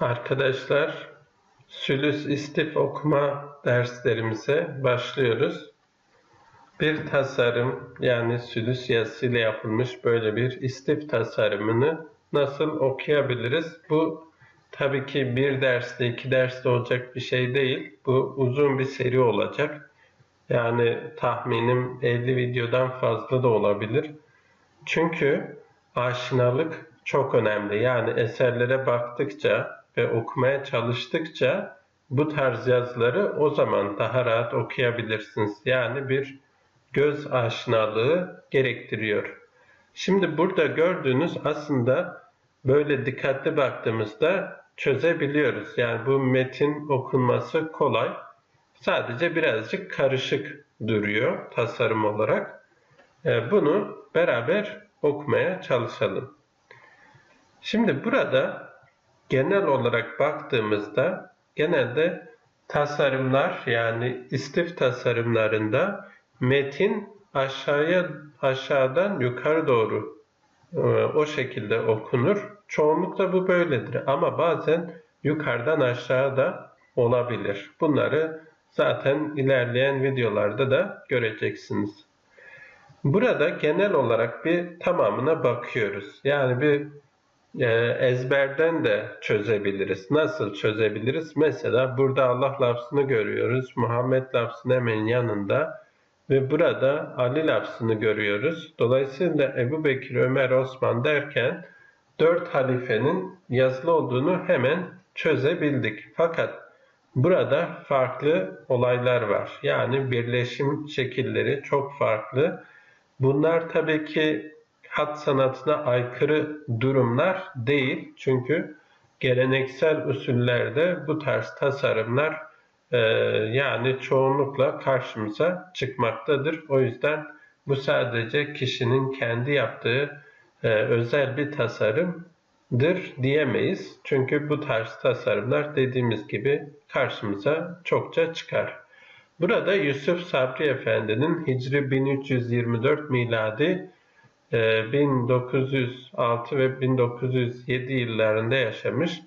Arkadaşlar, sülüs istif okuma derslerimize başlıyoruz. Bir tasarım yani sülüs yazısıyla yapılmış böyle bir istif tasarımını nasıl okuyabiliriz? Bu tabii ki bir derste, iki derste olacak bir şey değil. Bu uzun bir seri olacak. Yani tahminim 50 videodan fazla da olabilir. Çünkü aşinalık çok önemli. Yani eserlere baktıkça ve okumaya çalıştıkça bu tarz yazıları o zaman daha rahat okuyabilirsiniz. Yani bir göz aşinalığı gerektiriyor. Şimdi burada gördüğünüz aslında böyle dikkatli baktığımızda çözebiliyoruz. Yani bu metin okunması kolay. Sadece birazcık karışık duruyor tasarım olarak. Ee, bunu beraber okumaya çalışalım. Şimdi burada genel olarak baktığımızda genelde tasarımlar yani istif tasarımlarında metin aşağıya aşağıdan yukarı doğru e, o şekilde okunur. Çoğunlukla bu böyledir ama bazen yukarıdan aşağı da olabilir. Bunları zaten ilerleyen videolarda da göreceksiniz. Burada genel olarak bir tamamına bakıyoruz. Yani bir ezberden de çözebiliriz. Nasıl çözebiliriz? Mesela burada Allah lafzını görüyoruz. Muhammed lafzının hemen yanında ve burada Ali lafzını görüyoruz. Dolayısıyla Ebu Bekir, Ömer, Osman derken dört halifenin yazılı olduğunu hemen çözebildik. Fakat burada farklı olaylar var. Yani birleşim şekilleri çok farklı. Bunlar tabii ki hat sanatına aykırı durumlar değil. Çünkü geleneksel usullerde bu tarz tasarımlar e, yani çoğunlukla karşımıza çıkmaktadır. O yüzden bu sadece kişinin kendi yaptığı e, özel bir tasarımdır diyemeyiz. Çünkü bu tarz tasarımlar dediğimiz gibi karşımıza çokça çıkar. Burada Yusuf Sabri Efendi'nin Hicri 1324 miladi 1906 e, ve 1907 yıllarında yaşamış.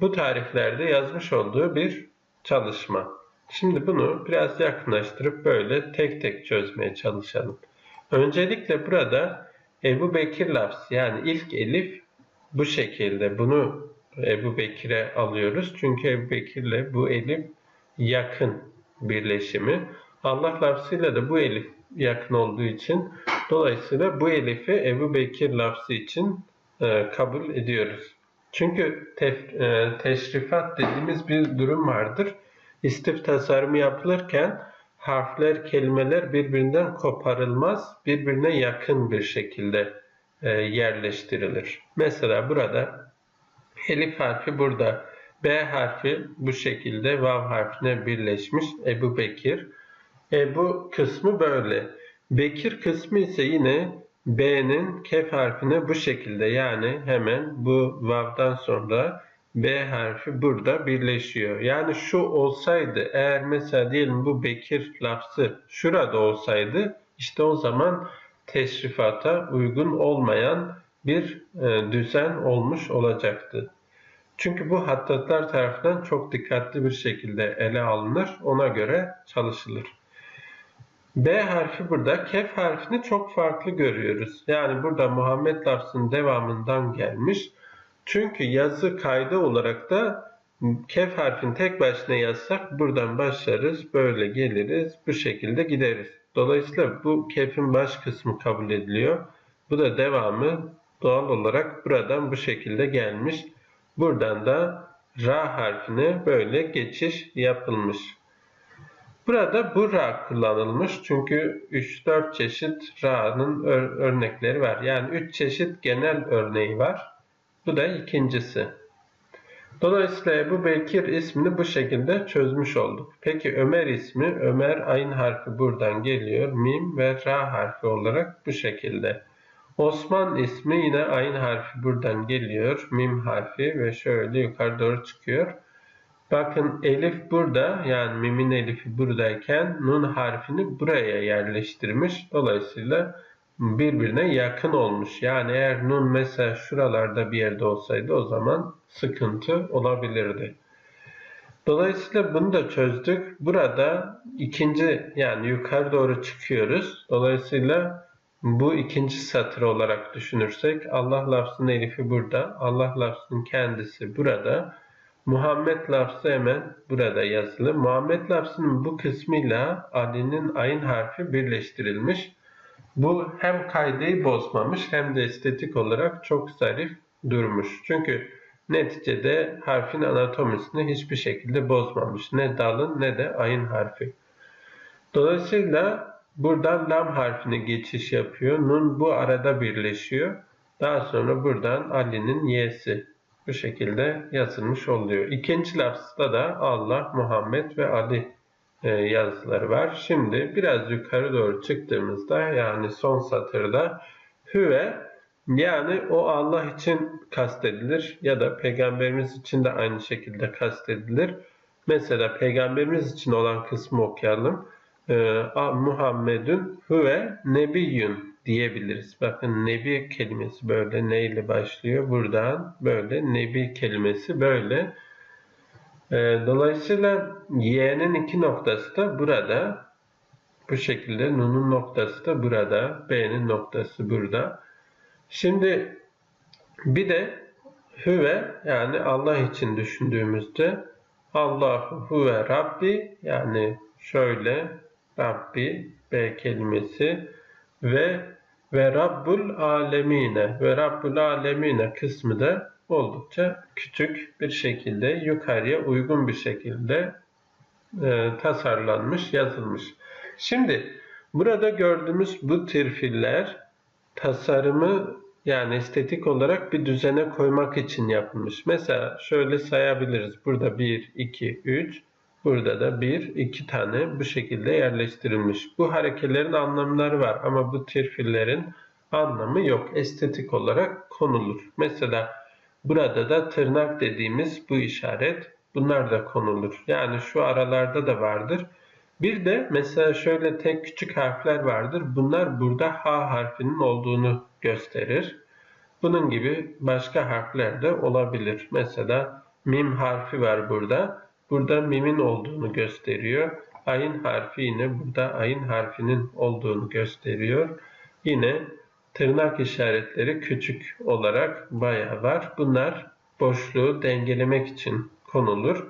Bu tarihlerde yazmış olduğu bir çalışma. Şimdi bunu biraz yakınlaştırıp böyle tek tek çözmeye çalışalım. Öncelikle burada Ebu Bekir lafz yani ilk elif bu şekilde bunu Ebu Bekir'e alıyoruz. Çünkü Ebu Bekir'le bu elif yakın birleşimi. Allah lafzıyla da bu elif yakın olduğu için dolayısıyla bu elifi Ebu Bekir lafzı için e, kabul ediyoruz. Çünkü tef, e, teşrifat dediğimiz bir durum vardır. İstif tasarımı yapılırken harfler, kelimeler birbirinden koparılmaz, birbirine yakın bir şekilde e, yerleştirilir. Mesela burada elif harfi burada, B harfi bu şekilde vav harfine birleşmiş Ebu Bekir. E, bu kısmı böyle. Bekir kısmı ise yine B'nin kef harfine bu şekilde yani hemen bu vav'dan sonra B harfi burada birleşiyor. Yani şu olsaydı eğer mesela diyelim bu Bekir lafzı şurada olsaydı işte o zaman teşrifata uygun olmayan bir e, düzen olmuş olacaktı. Çünkü bu hattatlar tarafından çok dikkatli bir şekilde ele alınır, ona göre çalışılır. B harfi burada, kef harfini çok farklı görüyoruz. Yani burada Muhammed lafzının devamından gelmiş. Çünkü yazı kaydı olarak da kef harfini tek başına yazsak buradan başlarız, böyle geliriz, bu şekilde gideriz. Dolayısıyla bu kefin baş kısmı kabul ediliyor. Bu da devamı doğal olarak buradan bu şekilde gelmiş. Buradan da ra harfine böyle geçiş yapılmış. Burada bu ra kullanılmış çünkü 3-4 çeşit ra'nın ör örnekleri var. Yani 3 çeşit genel örneği var. Bu da ikincisi. Dolayısıyla bu Bekir ismini bu şekilde çözmüş olduk. Peki Ömer ismi, Ömer ayın harfi buradan geliyor. Mim ve ra harfi olarak bu şekilde. Osman ismi yine ayın harfi buradan geliyor. Mim harfi ve şöyle yukarı doğru çıkıyor. Bakın elif burada yani mimin elifi buradayken nun harfini buraya yerleştirmiş. Dolayısıyla birbirine yakın olmuş. Yani eğer nun mesela şuralarda bir yerde olsaydı o zaman sıkıntı olabilirdi. Dolayısıyla bunu da çözdük. Burada ikinci yani yukarı doğru çıkıyoruz. Dolayısıyla bu ikinci satır olarak düşünürsek Allah lafzının elifi burada. Allah lafzının kendisi burada. Muhammed lafzı hemen burada yazılı. Muhammed lafzının bu kısmıyla Ali'nin ayın harfi birleştirilmiş. Bu hem kaydeyi bozmamış hem de estetik olarak çok zarif durmuş. Çünkü neticede harfin anatomisini hiçbir şekilde bozmamış. Ne dalın ne de ayın harfi. Dolayısıyla buradan lam harfine geçiş yapıyor. Nun bu arada birleşiyor. Daha sonra buradan Ali'nin y'si bu şekilde yazılmış oluyor. İkinci lafızda da Allah, Muhammed ve Ali e, yazıları var. Şimdi biraz yukarı doğru çıktığımızda yani son satırda hüve yani o Allah için kastedilir ya da peygamberimiz için de aynı şekilde kastedilir. Mesela peygamberimiz için olan kısmı okuyalım. Ee, Muhammedun huve nebiyyun diyebiliriz. Bakın nebi kelimesi böyle neyle başlıyor? Buradan böyle nebi kelimesi böyle. Ee, dolayısıyla y'nin iki noktası da burada. Bu şekilde nun'un noktası da burada. B'nin noktası burada. Şimdi bir de hüve yani Allah için düşündüğümüzde Allahu huve Rabbi yani şöyle Rabbi B kelimesi ve ve Rabbul alemine ve Rabbul alemine kısmı da oldukça küçük bir şekilde yukarıya uygun bir şekilde e, tasarlanmış, yazılmış. Şimdi burada gördüğümüz bu tirfiller tasarımı yani estetik olarak bir düzene koymak için yapılmış. Mesela şöyle sayabiliriz. Burada 1, 2, 3, Burada da bir, iki tane bu şekilde yerleştirilmiş. Bu harekelerin anlamları var ama bu tirfillerin anlamı yok. Estetik olarak konulur. Mesela burada da tırnak dediğimiz bu işaret bunlar da konulur. Yani şu aralarda da vardır. Bir de mesela şöyle tek küçük harfler vardır. Bunlar burada H harfinin olduğunu gösterir. Bunun gibi başka harfler de olabilir. Mesela mim harfi var burada. Burada mimin olduğunu gösteriyor. Ayın harfi yine burada ayın harfinin olduğunu gösteriyor. Yine tırnak işaretleri küçük olarak bayağı var. Bunlar boşluğu dengelemek için konulur.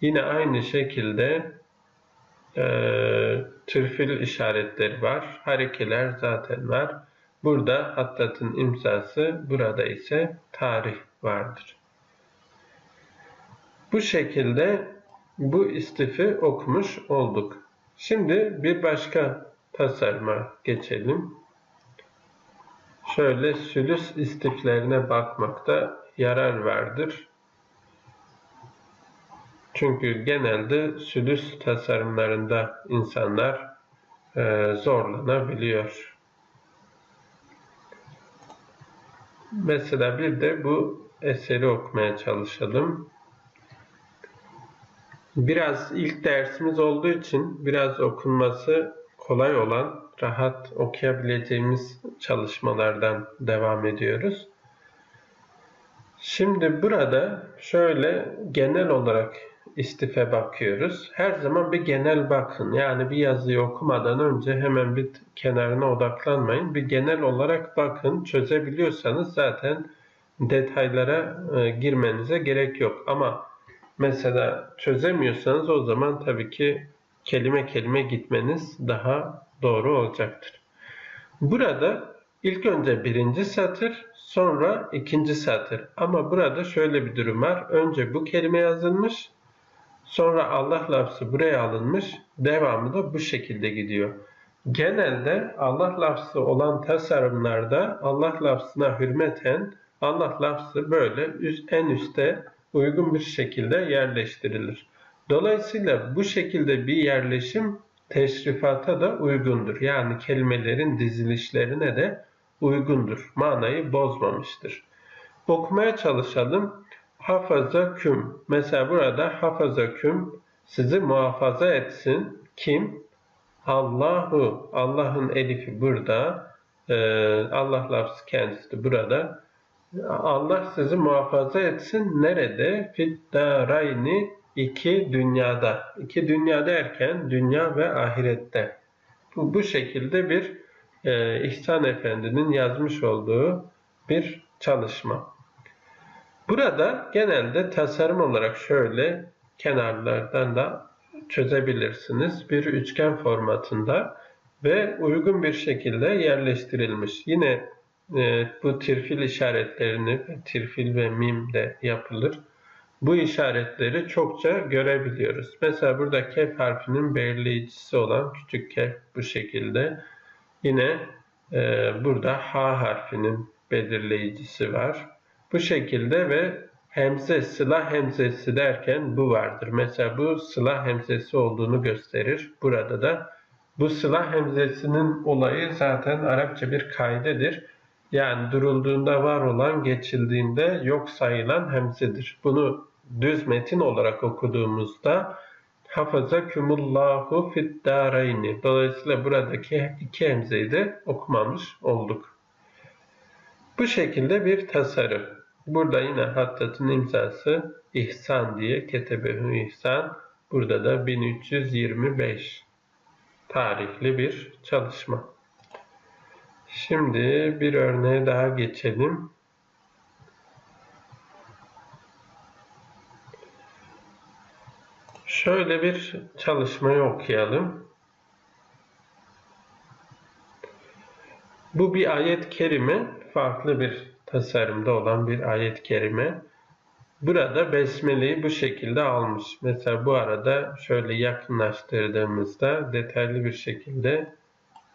Yine aynı şekilde e, tırfil işaretleri var. Harekeler zaten var. Burada Hattat'ın imzası, burada ise tarih vardır. Bu şekilde bu istifi okumuş olduk. Şimdi bir başka tasarıma geçelim. Şöyle sülüs istiflerine bakmakta yarar vardır. Çünkü genelde sülüs tasarımlarında insanlar e, zorlanabiliyor. Mesela bir de bu eseri okumaya çalışalım. Biraz ilk dersimiz olduğu için biraz okunması kolay olan, rahat okuyabileceğimiz çalışmalardan devam ediyoruz. Şimdi burada şöyle genel olarak istife bakıyoruz. Her zaman bir genel bakın. Yani bir yazıyı okumadan önce hemen bir kenarına odaklanmayın. Bir genel olarak bakın. Çözebiliyorsanız zaten detaylara e, girmenize gerek yok. Ama mesela çözemiyorsanız o zaman tabii ki kelime kelime gitmeniz daha doğru olacaktır. Burada ilk önce birinci satır sonra ikinci satır. Ama burada şöyle bir durum var. Önce bu kelime yazılmış sonra Allah lafzı buraya alınmış devamı da bu şekilde gidiyor. Genelde Allah lafzı olan tasarımlarda Allah lafzına hürmeten Allah lafzı böyle en üstte uygun bir şekilde yerleştirilir. Dolayısıyla bu şekilde bir yerleşim teşrifata da uygundur. Yani kelimelerin dizilişlerine de uygundur. Manayı bozmamıştır. Okumaya çalışalım. Hafaza küm. Mesela burada hafaza küm sizi muhafaza etsin. Kim? Allahu. Allah'ın elifi burada. e, Allah lafzı kendisi burada. Allah sizi muhafaza etsin. Nerede? Fiddarayni iki dünyada. İki dünya derken dünya ve ahirette. Bu, bu şekilde bir e, İhsan Efendi'nin yazmış olduğu bir çalışma. Burada genelde tasarım olarak şöyle kenarlardan da çözebilirsiniz. Bir üçgen formatında ve uygun bir şekilde yerleştirilmiş. Yine e, bu tirfil işaretlerini tirfil ve mim de yapılır. Bu işaretleri çokça görebiliyoruz. Mesela burada kef harfinin belirleyicisi olan küçük kef bu şekilde. Yine e, burada ha harfinin belirleyicisi var. Bu şekilde ve hemze, sıla hemzesi derken bu vardır. Mesela bu sıla hemzesi olduğunu gösterir. Burada da bu sıla hemzesinin olayı zaten Arapça bir kaydedir. Yani durulduğunda var olan, geçildiğinde yok sayılan hemzedir. Bunu düz metin olarak okuduğumuzda hafazakumullahu fid darayni. Dolayısıyla buradaki iki hemzeyi de okumamış olduk. Bu şekilde bir tasarım. Burada yine Hattat'ın imzası İhsan diye Ketebehü İhsan. Burada da 1325 tarihli bir çalışma. Şimdi bir örneğe daha geçelim. Şöyle bir çalışmayı okuyalım. Bu bir ayet kerime, farklı bir tasarımda olan bir ayet kerime. Burada besmeleyi bu şekilde almış. Mesela bu arada şöyle yakınlaştırdığımızda detaylı bir şekilde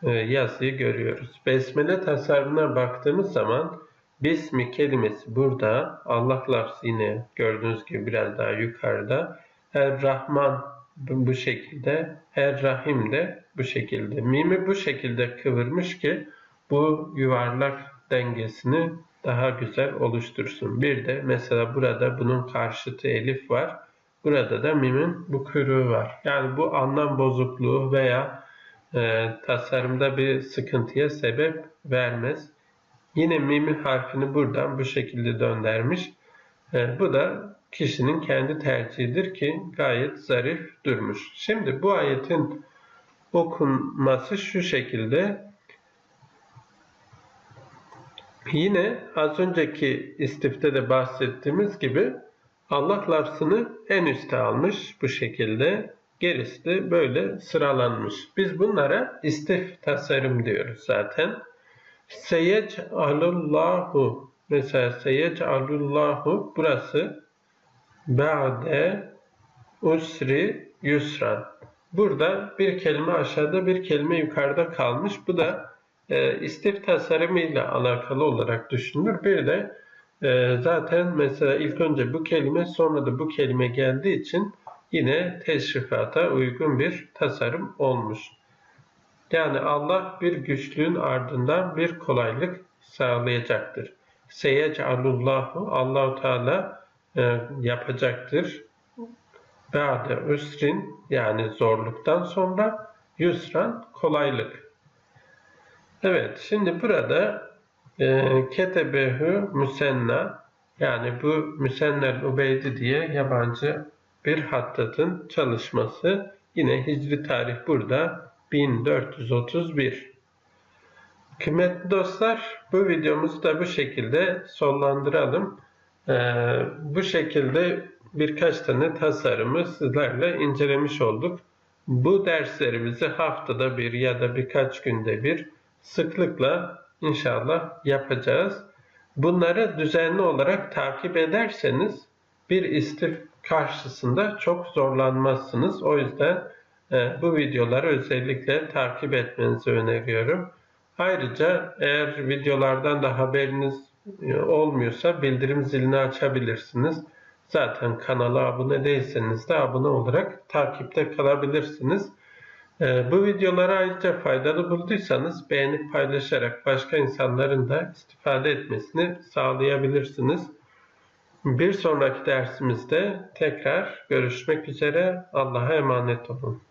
yazıyı görüyoruz. Besmele tasarımına baktığımız zaman Bismi kelimesi burada. Allah lafzı yine gördüğünüz gibi biraz daha yukarıda. Er Rahman bu şekilde. Er Rahim de bu şekilde. Mimi bu şekilde kıvırmış ki bu yuvarlak dengesini daha güzel oluştursun. Bir de mesela burada bunun karşıtı elif var. Burada da mimin bu kuyruğu var. Yani bu anlam bozukluğu veya e, tasarımda bir sıkıntıya sebep vermez. Yine mimin harfini buradan bu şekilde döndürmüş. E, bu da kişinin kendi tercihidir ki gayet zarif durmuş. Şimdi bu ayetin okunması şu şekilde Yine az önceki istifte de bahsettiğimiz gibi Allah lafzını en üste almış bu şekilde. Gerisi de böyle sıralanmış. Biz bunlara istif tasarım diyoruz zaten. Seyec alullahu mesela seyec alullahu burası ba'de usri yusran. Burada bir kelime aşağıda bir kelime yukarıda kalmış. Bu da e, istif tasarımı ile alakalı olarak düşünülür. Bir de e, zaten mesela ilk önce bu kelime sonra da bu kelime geldiği için yine teşrifata uygun bir tasarım olmuş. Yani Allah bir güçlüğün ardından bir kolaylık sağlayacaktır. Seyecalullahu Allahu Teala e, yapacaktır. Ba'de üsrin yani zorluktan sonra yusran kolaylık. Evet, şimdi burada e, ketebehü müsenna yani bu müsennel ubeydi diye yabancı bir hattatın çalışması. Yine hicri tarih burada 1431. Kıymetli dostlar bu videomuzu da bu şekilde sonlandıralım. Ee, bu şekilde birkaç tane tasarımı sizlerle incelemiş olduk. Bu derslerimizi haftada bir ya da birkaç günde bir sıklıkla inşallah yapacağız. Bunları düzenli olarak takip ederseniz bir istif karşısında çok zorlanmazsınız. O yüzden e, bu videoları özellikle takip etmenizi öneriyorum. Ayrıca eğer videolardan da haberiniz e, olmuyorsa bildirim zilini açabilirsiniz. Zaten kanala abone değilseniz de abone olarak takipte kalabilirsiniz. Ee, bu videoları ayrıca faydalı bulduysanız beğenip paylaşarak başka insanların da istifade etmesini sağlayabilirsiniz. Bir sonraki dersimizde tekrar görüşmek üzere. Allah'a emanet olun.